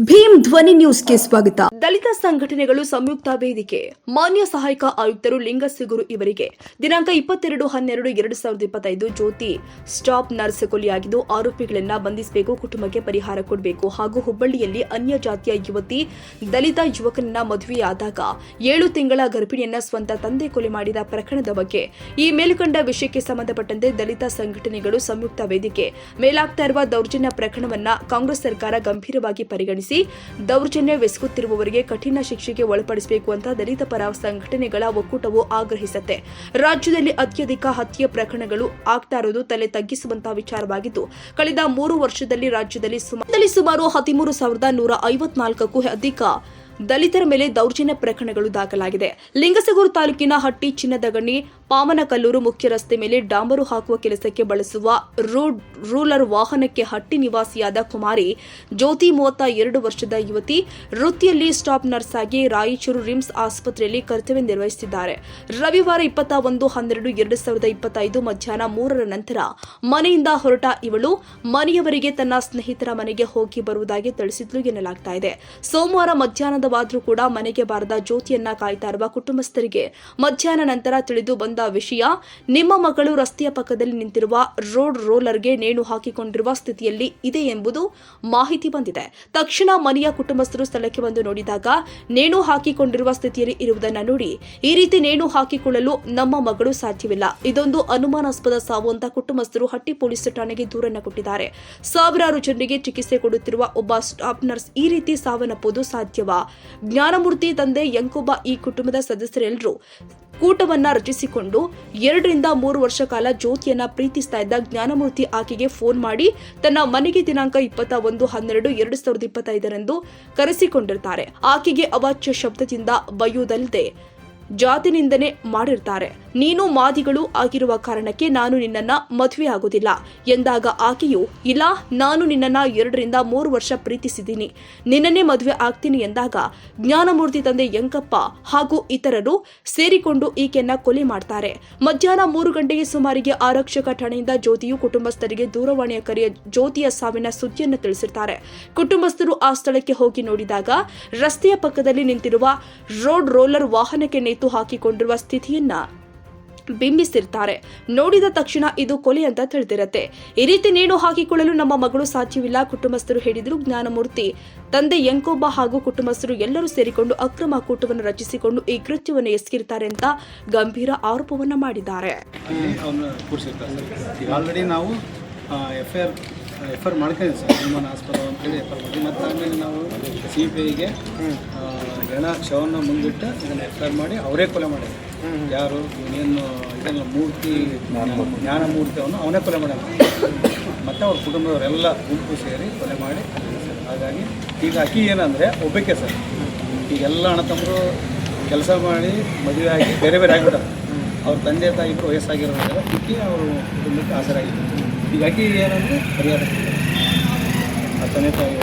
ಭೀಮ್ ಧ್ವನಿ ನ್ಯೂಸ್ಗೆ ಸ್ವಾಗತ. ದಲಿತ ಸಂಘಟನೆಗಳು ಸಂಯುಕ್ತ ವೇದಿಕೆ. ಮಾನ್ಯ ಸಹಾಯಕ ಆಯುಕ್ತರು ಲಿಂಗಸಿಗುರು ಇವರಿಗೆ. ದಿನಾಂಕ ಇಪ್ಪತ್ತೆರಡು ಹನ್ನೆರಡು ಎರಡು ಸಾವಿರದ ಇಪ್ಪತ್ತೈದು ಜ್ಯೋತಿ. ಸ್ಟಾಪ್ ನರ್ಸ್ ಕೊಲೆಯಾಗಿದ್ದು ಆರೋಪಿಗಳನ್ನ ಬಂಧಿಸಬೇಕು, ಕುಟುಂಬಕ್ಕೆ ಪರಿಹಾರ ಕೊಡಬೇಕು ಹಾಗೂ ಹುಬ್ಬಳ್ಳಿಯಲ್ಲಿ ಅನ್ಯ ಜಾತಿಯ ಯುವತಿ, ದಲಿತ ಯುವಕನನ್ನ ಮದುವೆಯಾದಾಗ ಏಳು ತಿಂಗಳ ಗರ್ಭಿಣಿಯನ್ನ ಸ್ವಂತ ತಂದೆ ಕೊಲೆ ಮಾಡಿದ ಪ್ರಕರಣದ ಬಗ್ಗೆ. ಈ ಮೇಲ್ಕಂಡ ವಿಷಯಕ್ಕೆ ಸಂಬಂಧಪಟ್ಟಂತೆ ದಲಿತ ಸಂಘಟನೆಗಳು ಸಂಯುಕ್ತ ವೇದಿಕೆ. ಮೇಲಾಗ್ತಾ ಇರುವ ದೌರ್ಜನ್ಯ ಪ್ರಕರಣವನ್ನ ಕಾಂಗ್ರೆಸ್ ಸರ್ಕಾರ ಗಂಭೀರವಾಗಿ ಪರಿಗಣಿಸಿ ದೌರ್ಜನ್ಯವೆಸಗುತ್ತಿರುವವರಿಗೆ ಕಠಿಣ ಶಿಕ್ಷೆಗೆ ಒಳಪಡಿಸಬೇಕು ಅಂತ ದಲಿತ ಪರ ಸಂಘಟನೆಗಳ ಒಕ್ಕೂಟವು ಆಗ್ರಹಿಸುತ್ತೆ. ರಾಜ್ಯದಲ್ಲಿ ಅತ್ಯಧಿಕ ಹತ್ಯೆ ಪ್ರಕರಣಗಳು ಆಗ್ತಾ ಇರೋದು ತಲೆ ತಗ್ಗಿಸುವಂತಹ ವಿಚಾರವಾಗಿದ್ದು, ಕಳೆದ ಮೂರು ವರ್ಷದಲ್ಲಿ ರಾಜ್ಯದಲ್ಲಿ ಸುಮಾರು ಸುಮಾರು ಹದಿಮೂರು ಸಾವಿರದ ನೂರ ಐವತ್ನಾಲ್ಕಕ್ಕೂ ಅಧಿಕ ದಲಿತರ ಮೇಲೆ ದೌರ್ಜನ್ಯ ಪ್ರಕರಣಗಳು ದಾಖಲಾಗಿದೆ. ಲಿಂಗಸಗೂರು ತಾಲೂಕಿನ ಹಟ್ಟಿ ಚಿನ್ನದಗಣಿ ಪಾಮನಕಲ್ಲೂರು ಮುಖ್ಯ ರಸ್ತೆ ಮೇಲೆ ಡಾಂಬರು ಹಾಕುವ ಕೆಲಸಕ್ಕೆ ಬಳಸುವ ರೋಡ್ ರೂಲರ್ ವಾಹನಕ್ಕೆ ಹಟ್ಟಿ ನಿವಾಸಿಯಾದ ಕುಮಾರಿ, ಜ್ಯೋತಿ ಮೂವತ್ತ ಎರಡು ವರ್ಷದ ಯುವತಿ, ವೃತ್ತಿಯಲ್ಲಿ ಸ್ಟಾಪ್ ನರ್ಸ್ ಆಗಿ ರಾಯಚೂರು ರಿಮ್ಸ್ ಆಸ್ಪತ್ರೆಯಲ್ಲಿ ಕರ್ತವ್ಯ ನಿರ್ವಹಿಸಿದ್ದಾರೆ ರವಿವಾರ ಇಪ್ಪತ್ತ ಒಂದು ಹನ್ನೆರಡು, ಎರಡು ಸಾವಿರದ ಇಪ್ಪತ್ತೈದು ಮಧ್ಯಾಹ್ನ ಮೂರರ ನಂತರ ಮನೆಯಿಂದ ಹೊರಟ ಇವಳು ಮನೆಯವರಿಗೆ ತನ್ನ ಸ್ನೇಹಿತರ ಮನೆಗೆ ಹೋಗಿ ಬರುವುದಾಗಿ ತಿಳಿಸಿದ್ಲು ಎನ್ನಲಾಗ್ತಾ ಇದೆ. ಸೋಮವಾರ ಮಧ್ಯಾಹ್ನದವಾದ್ರೂ ಕೂಡ ಮನೆಗೆ ಬಾರದ ಜ್ಯೋತಿಯನ್ನ ಕಾಯ್ತಾ ಇರುವ ಕುಟುಂಬಸ್ಥರಿಗೆ ಮಧ್ಯಾಹ್ನ ನಂತರ ತಿಳಿದು ಬಂದ ವಿಷಯ, ನಿಮ್ಮ ಮಗಳು ರಸ್ತೆಯ ಪಕ್ಕದಲ್ಲಿ ನಿಂತಿರುವ ರೋಡ್ ರೋಲರ್ಗೆ ನೇಣು ಹಾಕಿಕೊಂಡಿರುವ ಸ್ಥಿತಿಯಲ್ಲಿ ಇದೆ ಎಂಬುದು ಮಾಹಿತಿ ಬಂದಿದೆ. ತಕ್ಷಣ ಮನೆಯ ಕುಟುಂಬಸ್ಥರು ಸ್ಥಳಕ್ಕೆ ಬಂದು ನೋಡಿದಾಗ ನೇಣು ಹಾಕಿಕೊಂಡಿರುವ ಸ್ಥಿತಿಯಲ್ಲಿ ಇರುವುದನ್ನು ನೋಡಿ, ಈ ರೀತಿ ನೇಣು ಹಾಕಿಕೊಳ್ಳಲು ನಮ್ಮ ಮಗಳು ಸಾಧ್ಯವಿಲ್ಲ. ಇದೊಂದು ಅನುಮಾನಾಸ್ಪದ ಸಾವು ಅಂತ ಕುಟುಂಬಸ್ಥರು ಹಟ್ಟಿ ಪೊಲೀಸ್ ಠಾಣೆಗೆ ದೂರನ್ನು ಕೊಟ್ಟಿದ್ದಾರೆ. ಸಾವಿರಾರು ಜನರಿಗೆ ಚಿಕಿತ್ಸೆ ಕೊಡುತ್ತಿರುವ ಒಬ್ಬ ಸ್ಟಾಫ್ ನರ್ಸ್ ಈ ರೀತಿ ಸಾವನ್ನಪ್ಪುವುದು ಸಾಧ್ಯವಾ? ಜ್ಞಾನಮೂರ್ತಿ ತಂದೆ ಯಂಕುಬ ಈ ಕುಟುಂಬದ ಸದಸ್ಯರೆಲ್ಲರೂ ಕೂಟವನ್ನ ರಚಿಸಿಕೊಂಡು ಎರಡರಿಂದ ಮೂರು ವರ್ಷ ಕಾಲ ಜ್ಯೋತಿಯನ್ನ ಪ್ರೀತಿಸ್ತಾ ಇದ್ದ ಜ್ಞಾನಮೂರ್ತಿ ಆಕೆಗೆ ಫೋನ್ ಮಾಡಿ ತನ್ನ ಮನೆಗೆ ದಿನಾಂಕ ಇಪ್ಪತ್ತ ಒಂದು ಹನ್ನೆರಡು ಎರಡು ಸಾವಿರದ ಇಪ್ಪತ್ತೈದರಂದು ಕರೆಸಿಕೊಂಡಿರ್ತಾರೆ. ಆಕೆಗೆ ಅವಾಚ್ಯ ಶಬ್ದದಿಂದ ಬಯ್ಯುವುದಲ್ಲದೆ ಜಾತಿನಿಂದನೆ ಮಾಡಿರ್ತಾರೆ. ನೀನು ಮಾದಿಗಳು ಆಗಿರುವ ಕಾರಣಕ್ಕೆ ನಾನು ನಿನ್ನನ್ನ ಮದುವೆ ಆಗೋದಿಲ್ಲ ಎಂದಾಗ ಆಕೆಯು, ಇಲ್ಲ, ನಾನು ನಿನ್ನನ್ನ ಎರಡರಿಂದ ಮೂರು ವರ್ಷ ಪ್ರೀತಿಸಿದ್ದೀನಿ. ನಿನ್ನನ್ನೇ ಮದುವೆ ಆಗ್ತೀನಿ ಎಂದಾಗ ಜ್ಞಾನಮೂರ್ತಿ ತಂದೆ ಯಂಕಪ್ಪ ಹಾಗೂ ಇತರರು ಸೇರಿಕೊಂಡು ಈಕೆಯನ್ನ ಕೊಲೆ ಮಾಡ್ತಾರೆ. ಮಧ್ಯಾಹ್ನ ಮೂರು ಗಂಟೆಗೆ ಸುಮಾರಿಗೆ ಆರಕ್ಷಕ ಠಾಣೆಯಿಂದ ಜ್ಯೋತಿಯು ಕುಟುಂಬಸ್ಥರಿಗೆ ದೂರವಾಣಿಯ ಕರೆಯ ಜ್ಯೋತಿಯ ಸಾವಿನ ಸುದ್ದಿಯನ್ನು ತಿಳಿಸಿರ್ತಾರೆ. ಕುಟುಂಬಸ್ಥರು ಆ ಸ್ಥಳಕ್ಕೆ ಹೋಗಿ ನೋಡಿದಾಗ ರಸ್ತೆಯ ಪಕ್ಕದಲ್ಲಿ ನಿಂತಿರುವ ರೋಡ್ ರೋಲರ್ ವಾಹನಕ್ಕೆ ನೇತು ಹಾಕಿಕೊಂಡಿರುವ ಸ್ಥಿತಿಯನ್ನ ಬಿಂಬಿಸಿರ್ತಾರೆ ನೋಡಿದ ತಕ್ಷಣ ಇದು ಕೊಲೆ ಅಂತ ತಿಳಿದಿರತ್ತೆ. ಈ ರೀತಿ ನೇಣು ಹಾಕಿಕೊಳ್ಳಲು ನಮ್ಮ ಮಗಳು ಸಾಧ್ಯವಿಲ್ಲ, ಕುಟುಂಬಸ್ಥರು ಹೇಳಿದ್ರು ಜ್ಞಾನಮೂರ್ತಿ. ತಂದೆ ಯಂಕೋಬ ಹಾಗೂ ಕುಟುಂಬಸ್ಥರು ಎಲ್ಲರೂ ಸೇರಿಕೊಂಡು ಅಕ್ರಮ ಕೂಟವನ್ನು ರಚಿಸಿಕೊಂಡು ಈ ಕೃತ್ಯವನ್ನು ಎಸಗಿರ್ತಾರೆ ಅಂತ ಗಂಭೀರ ಆರೋಪವನ್ನ ಮಾಡಿದ್ದಾರೆ. ಹನುಮಾನ್ ಆಲ್ರೆಡಿ ನಾವು ಸರ್. ಅನುಮಾನಾಸ್ಪದ ಅಂತೇಳಿ ಎಫ್ ಮಾಡಿ ಮತ್ತು ಆಮೇಲೆ ನಾವು ಸಿ ಬಿ ಐಗೆ ಗಣ ಶವನ ಮುಂದಿಟ್ಟು ಇದನ್ನು ಎಫ್ ಐ ಆರ್ ಮಾಡಿ ಅವರೇ ಕೊಲೆ ಮಾಡಿದ್ರು ಯಾರು? ಇವನೇನು ಇದೆಲ್ಲ ಮೂರ್ತಿ ಜ್ಞಾನ ಮೂರ್ತಿ ಅವನು ಅವನೇ ಕೊಲೆ ಮಾಡೋಣ ಮತ್ತು ಅವ್ರ ಕುಟುಂಬದವರೆಲ್ಲ ಗುಂಪು ಸೇರಿ ಕೊಲೆ ಮಾಡಿ ಹಾಗಾಗಿ ಈಗ ಅಕ್ಕಿ ಏನಂದರೆ ಒಬ್ಬಕ್ಕೆ ಸರ್. ಈಗೆಲ್ಲ ಅಣ್ಣ ತಮ್ಮರು ಕೆಲಸ ಮಾಡಿ ಮದುವೆ ಆಗಿ ಬೇರೆ ಬೇರೆ ಆಗಿಬಿಟ್ಟಾರೆ. ಅವ್ರ ತಂದೆ ತಾಯಿ ಇಬ್ಬರು ವಯಸ್ಸಾಗಿರೋದ್ರಿಂದ ಅಕ್ಕಿ ಅವರು ಕುಟುಂಬಕ್ಕೆ ಹಾಜರಾಗಿತ್ತು ಈಗ ಅಕ್ಕಿ ಏನಂದರೆ ಪರಿಹಾರ. ಆ ತಂದೆ ತಾಯಿ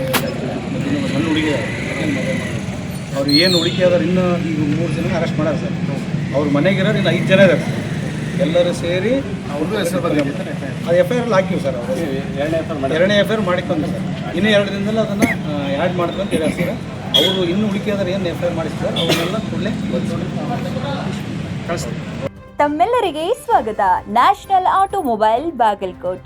ಸಣ್ಣ ಹುಡುಗಿ ಮದುವೆ ಅವ್ರು ಏನು ಹುಡುಕಿ ಅದಾರೆ ಇನ್ನೂ ಈಗ ಮೂರು ಜನ ಅರೆಸ್ಟ್ ಮಾಡ್ಯಾರ ಸರ್. ಅವ್ರ ಮನೆಗಿರೋರು ಇನ್ನು ಐದು ಜನ ಇದ್ದಾರೆ ಎಲ್ಲರೂ ಸೇರಿ ಅವ್ರಿಗೂ ಹೆಸರು ಅದು ಎಫ್ ಐ ಆರ್ ಹಾಕಿವಿ ಸರ್ ಅವರು. ಎರಡನೇ ಎಫ್ ಐ ಆರ್ ಮಾಡಿಕೊಂಡು ಸರ್. ಇನ್ನೂ ಎರಡು ದಿನದಲ್ಲಿ ಅದನ್ನು ಆ್ಯಡ್ ಮಾಡ್ಕೊಂಡು ಹೇಳಿ ಸರ್. ಅವರು ಇನ್ನೂ ಹುಡುಕಿ ಆದರೆ ಏನು ಎಫ್ ಐ ಆರ್ ಮಾಡಿಸ್ತಾರೆ ಅವನ್ನೆಲ್ಲ ಕೂಡಲೇ ಕಳಿಸ್ತಾರೆ ತಮ್ಮೆಲ್ಲರಿಗೆ ಸ್ವಾಗತ. National automobile Bagalkot